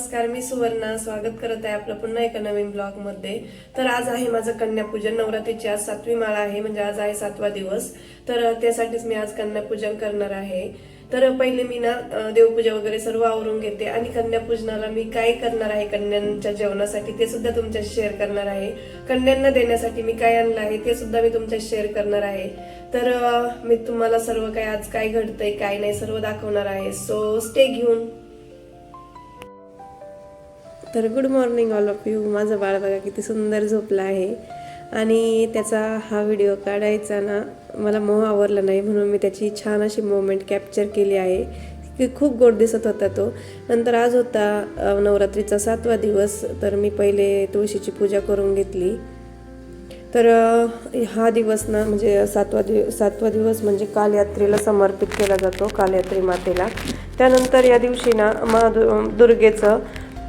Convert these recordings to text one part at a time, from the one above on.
नमस्कार मी सुवर्णा. स्वागत करत आहे आपलं पुन्हा एका नवीन ब्लॉगमध्ये तर आज आहे माझं कन्यापूजन. नवरात्रीची आज सातवी माळा आहे म्हणजे आज आहे सातवा दिवस. तर त्यासाठीच मी आज कन्यापूजन करणार आहे. तर पहिले मी ना देवपूजा वगैरे सर्व आवरून घेते आणि कन्यापूजनाला मी काय करणार आहे कन्यांच्या जेवणासाठी ते सुद्धा तुमच्याशी शेअर करणार आहे. कन्यांना देण्यासाठी मी काय आणलं आहे ते सुद्धा मी तुमच्याशी शेअर करणार आहे. तर मी तुम्हाला सर्व काय आज काय घडतंय काय नाही सर्व दाखवणार आहे. सो स्टे घेऊन तर good morning all of you माझं बाळ बघा किती सुंदर झोपलं आहे. आणि त्याचा हा व्हिडिओ काढायचा ना मला मोह आवरला नाही म्हणून मी त्याची छान अशी मोमेंट कॅप्चर केली आहे. की खूप गोड दिसत होता तो. नंतर आज होता नवरात्रीचा सातवा दिवस तर मी पहिले तुळशीची पूजा करून घेतली. तर हा दिवस ना म्हणजे सातवा दिव सातवा दिवस म्हणजे कालयात्रेला समर्पित केला जातो कालयात्री मातेला. त्यानंतर या दिवशी ना मा दु दुर्गेचं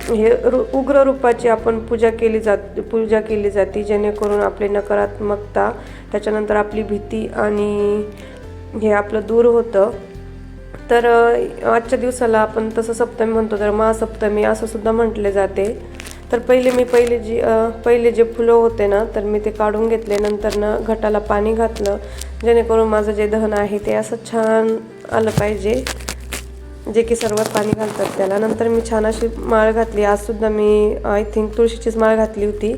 हे रु उग्र रूपाची आपण पूजा केली जात पूजा केली जाते जेणेकरून आपली नकारात्मकता त्याच्यानंतर आपली भीती आणि हे आपलं दूर होतं. तर आजच्या दिवसाला आपण तसं सप्तमी म्हणतो तर महासप्तमी असं सुद्धा म्हटले जाते. तर पहिले मी पहिले जी पहिले जे फुलं होते ना तर मी ते काढून घेतले. नंतर ना घटाला पाणी घातलं जेणेकरून माझं जे दहन आहे ते असं छान आलं पाहिजे. जे की सर्वात पाणी घालतात त्याला. नंतर मी छान अशी माळ घातली. आजसुद्धा मी आय थिंक तुळशीचीच माळ घातली होती.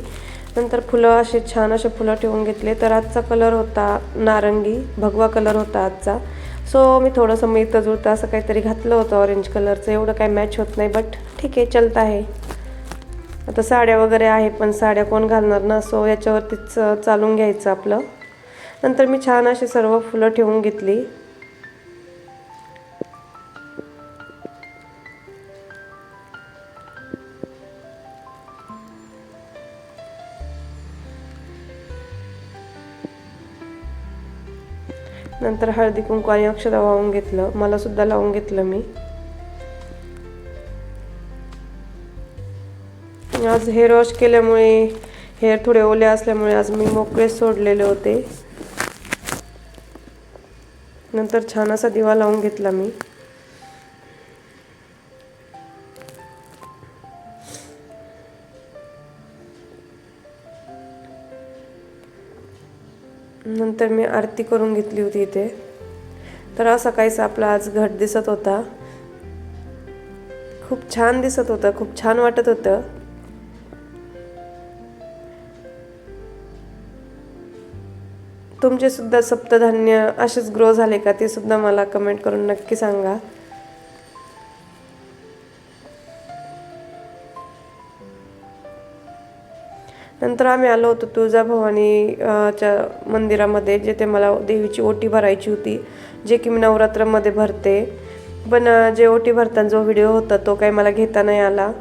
नंतर फुलं असे छान असे फुलं ठेवून घेतले. तर आजचा कलर होता नारंगी. भगवा कलर होता आजचा. सो मी थोडंसं मिळतं जुळतं असं काहीतरी घातलं होतं ऑरेंज कलरचं एवढं काही मॅच होत नाही बट ठीक आहे चलत आहे. आता साड्या वगैरे आहे पण साड्या कोण घालणार ना? सो याच्यावरतीच चालून घ्यायचं आपलं. नंतर मी छान अशी सर्व फुलं ठेवून घेतली. नंतर हळदी कुंकू आणि अक्षदा वाहून घेतलं. मला सुद्धा लावून घेतलं मी. आज हेअर वॉश केल्यामुळे हेअर थोडे ओले असल्यामुळे आज मी मोकळे सोडलेले होते. नंतर छान असा दिवा लावून घेतला मी. नंतर मी आरती करून घेतली होती इथे. तर असा काहीसा आपला आज घट दिसत होता. खूप छान दिसत होतं खूप छान वाटत होतं. तुमचे सुद्धा सप्तधान्य असेच ग्रो झाले का ते सुद्धा मला कमेंट करून नक्की सांगा. नंतर आम्ही आलो होतो तुळजाभवानी च्या मंदिरामध्ये जिथे मला देवीची ओटी भरायची होती जे की मी नवरात्रामध्ये भरते. पण जे ओटी भरताना जो व्हिडिओ होता तो काही मला घेता नाही आला.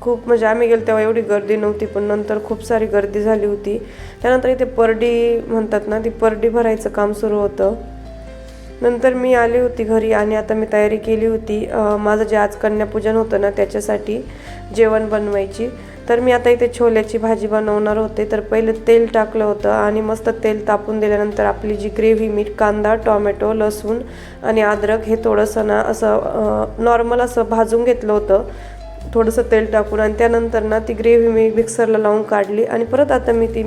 खूप म्हणजे आम्ही गेलो तेव्हा एवढी गर्दी नव्हती पण नंतर खूप सारी गर्दी झाली होती. त्यानंतर इथे परडी म्हणतात ना ती परडी भरायचं काम सुरू होतं. नंतर मी आली होती घरी आणि आता मी तयारी केली होती. माझं जे आज कन्यापूजन होतं ना त्याच्यासाठी जेवण बनवायची. तर मी आता इथे छोल्याची भाजी बनवणार होते. तर पहिले तेल टाकलं होतं आणि मस्त तेल तापून दिल्यानंतर आपली जी ग्रेव्ही मीठ कांदा टॉमॅटो लसूण आणि अद्रक हे थोडंसं ना असं नॉर्मल असं भाजून घेतलं होतं. थोडंसं तेल टाकून आणि त्यानंतर ना ती ग्रेव्ही मी मिक्सरला लावून काढली आणि परत आता मी ती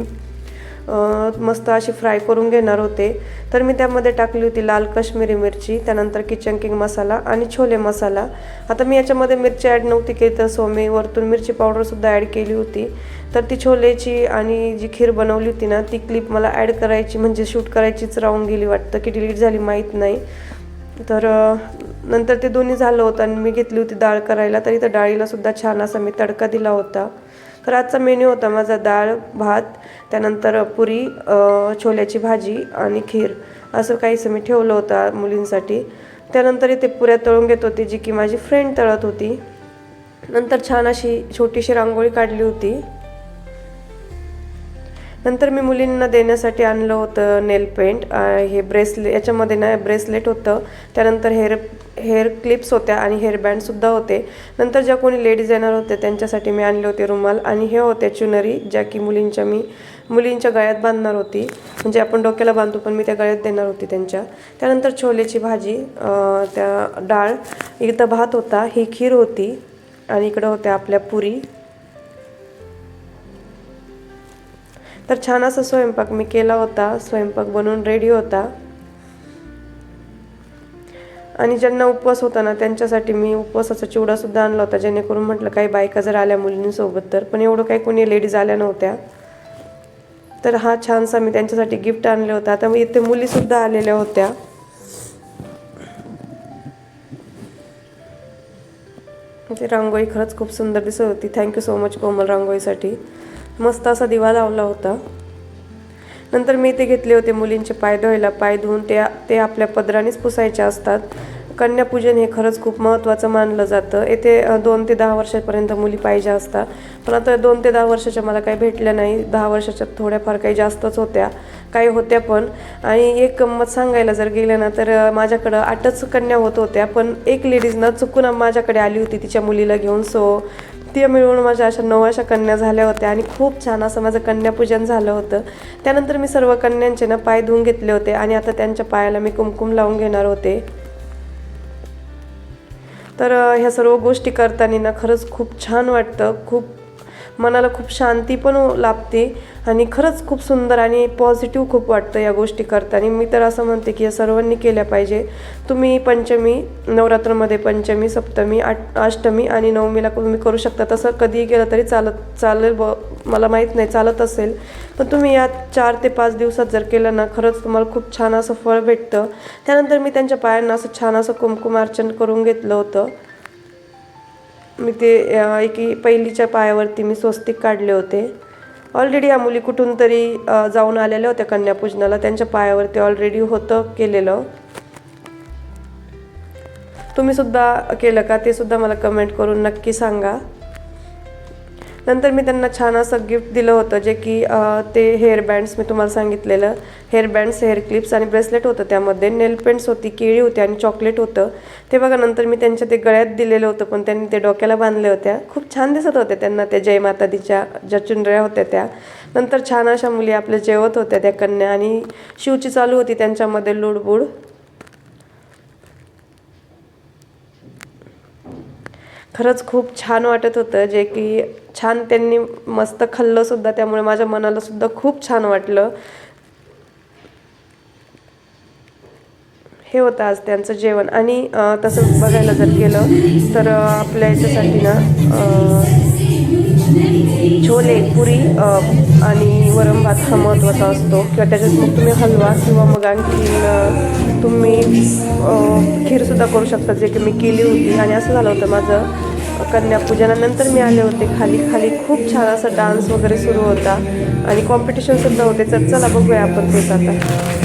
मस्त अशी फ्राय करून घेणार होते. तर मी त्यामध्ये टाकली होती लाल काश्मीरी मिरची त्यानंतर किचन किंग मसाला आणि छोले मसाला. आता मी याच्यामध्ये मिरची ॲड नव्हती केली तर सो मी वरतून मिरची पावडरसुद्धा ॲड केली होती. तर ती छोलेची आणि जी खीर बनवली होती ना ती क्लिप मला ॲड करायची म्हणजे शूट करायचीच राहून गेली वाटतं की डिलीट झाली माहीत नाही. तर नंतर ते दोन्ही झालं होतं आणि मी घेतली होती डाळ करायला तर इथं डाळीलासुद्धा छान असा मी तडका दिला होता. तर आजचा मेन्यू होता माझा डाळ भात त्यानंतर पुरी छोल्याची भाजी आणि खीर. असं काहीसं मी ठेवलं होतं मुलींसाठी. त्यानंतर इथे पुऱ्या तळून घेत होती जी की माझी फ्रेंड तळत होती. नंतर छान अशी छोटीशी रांगोळी काढली होती. नंतर मी मुलींना देण्यासाठी आणलं होतं नेल पेंट हे ब्रेसले याच्यामध्ये ना ब्रेसलेट होतं. त्यानंतर हेअर हेअर क्लिप्स होत्या आणि हेअर बँडसुद्धा होते. नंतर ज्या कोणी लेडीज येणार होत्या त्यांच्यासाठी मी आणले होते रुमाल आणि हे होते चुनरी ज्या की मुलींच्या मी मुलींच्या गळ्यात बांधणार होती. म्हणजे आपण डोक्याला बांधतो पण मी त्या गळ्यात देणार होती त्यांच्या. त्यानंतर छोलेची भाजी त्या डाळ इथं भात होता ही खीर होती आणि इकडं होत्या आपल्या पुरी. तर छान असा स्वयंपाक मी केला होता स्वयंपाक बनवून रेडी होता. आणि ज्यांना उपवास होता ना त्यांच्यासाठी मी उपवासाचा चिवडासुद्धा आणला होता जेणेकरून म्हटलं काही बायका जर आल्या मुलींसोबत तर पण एवढं काही कोणी लेडीज आल्या नव्हत्या. तर हा छानसा मी त्यांच्यासाठी गिफ्ट आणले होता. आता इथे मुलीसुद्धा आलेल्या होत्या. ती रांगोळी खरंच खूप सुंदर दिसत होती. Thank you so much Komal रांगोळीसाठी. मस्त असा दिवा लावला होता. नंतर मी इथे घेतले होते मुलींचे पाय धुवायला. पाय धुवून ते ते आपल्या पदरानेच पुसायचे असतात. कन्यापूजन हे खरंच खूप महत्त्वाचं मानलं जातं. येथे दोन ते दहा वर्षापर्यंत मुली पाहिजे असतात. पण आता दोन ते दहा वर्षाच्या मला काही भेटल्या नाही. दहा वर्षाच्या थोड्याफार काही जास्तच होत्या. काही होत्या पण. आणि एक गंमत सांगायला जर गेलं ना तर माझ्याकडं आठच कन्या होत होत्या. पण एक लेडीज ना चुकून माझ्याकडे आली होती तिच्या मुलीला घेऊन. सो ती मिळून माझ्या अशा नऊ अशा कन्या झाल्या होत्या आणि खूप छान असं माझं कन्यापूजन झालं होतं. त्यानंतर मी सर्व कन्यांचे ना पाय धुवून घेतले होते आणि आता त्यांच्या पायाला मी कुमकुम लावून घेणार होते. तर ह्या सर्व गोष्टी करताना ना खरंच खूप छान वाटतं. खूप मनाला खूप शांती पण लाभते आणि खरंच खूप सुंदर आणि पॉझिटिव्ह खूप वाटतं या गोष्टी करताना. मी तर असं म्हणते की या सर्वांनी केल्या पाहिजे. तुम्ही पंचमी नवरात्रमध्ये पंचमी सप्तमी आठ अष्टमी आणि नवमीला तुम्ही करू शकता. तसं कधीही केलं तरी चालत चालेल ब मला माहीत नाही चालत असेल. पण तुम्ही या चार ते पाच दिवसात जर केलं ना खरंच तुम्हाला खूप छान असं फळ भेटतं. त्यानंतर मी त्यांच्या पायांना असं छान असं कुमकुमार्चन करून घेतलं होतं. मी ते एकी पहिलीच्या पायावरती मी स्वस्तिक काढले होते. ऑलरेडी या मुली कुठून तरी जाऊन आलेल्या होत्या कन्यापूजनाला. त्यांच्या पायावरती ऑलरेडी होतं केलेलं. तुम्ही सुद्धा केलं का? ते सुद्धा मला कमेंट करून नक्की सांगा. नंतर मी त्यांना छान असं गिफ्ट दिलं होतं जे की ते हेअर बँड्स मी तुम्हाला सांगितलेलं. हेअर बँड्स हेअर क्लिप्स आणि ब्रेसलेट होतं त्यामध्ये. नेल पेंट्स होती केळी होती आणि चॉकलेट होतं. ते बघा नंतर मी त्यांच्या ते गळ्यात दिलेलं होतं पण त्यांनी ते डोक्याला बांधले होत्या. खूप छान दिसत होत्या त्यांना त्या जय मातादीच्या ज्या चुनऱ्या होत्या त्या. नंतर छान अशा मुली आपल्या जेवत होत्या त्या कन्या आणि शिवची चालू होती त्यांच्यामध्ये लुडबुड. खरंच खूप छान वाटत होतं जे की छान त्यांनी मस्त खाल्लं सुद्धा त्यामुळे माझ्या मनाला सुद्धा खूप छान वाटलं. हे होतं आज त्यांचं जेवण. आणि तसंच तसं बघायला जर गेलं तर आपल्या याच्यासाठी ना छोले पुरी आणि वरण भात हा महत्त्वाचा असतो. किंवा त्याच्यात मग तुम्ही हलवा किंवा मग आणखी तुम्ही खीरसुद्धा करू शकता जे की मी केली होती. आणि असं झालं होतं माझं कन्यापूजनानंतर मी आले होते खाली. खाली खूप छान असा डान्स वगैरे सुरू होता. आणि कॉम्पिटिशनसुद्धा होते. तर चला बघूया आपण तेच आता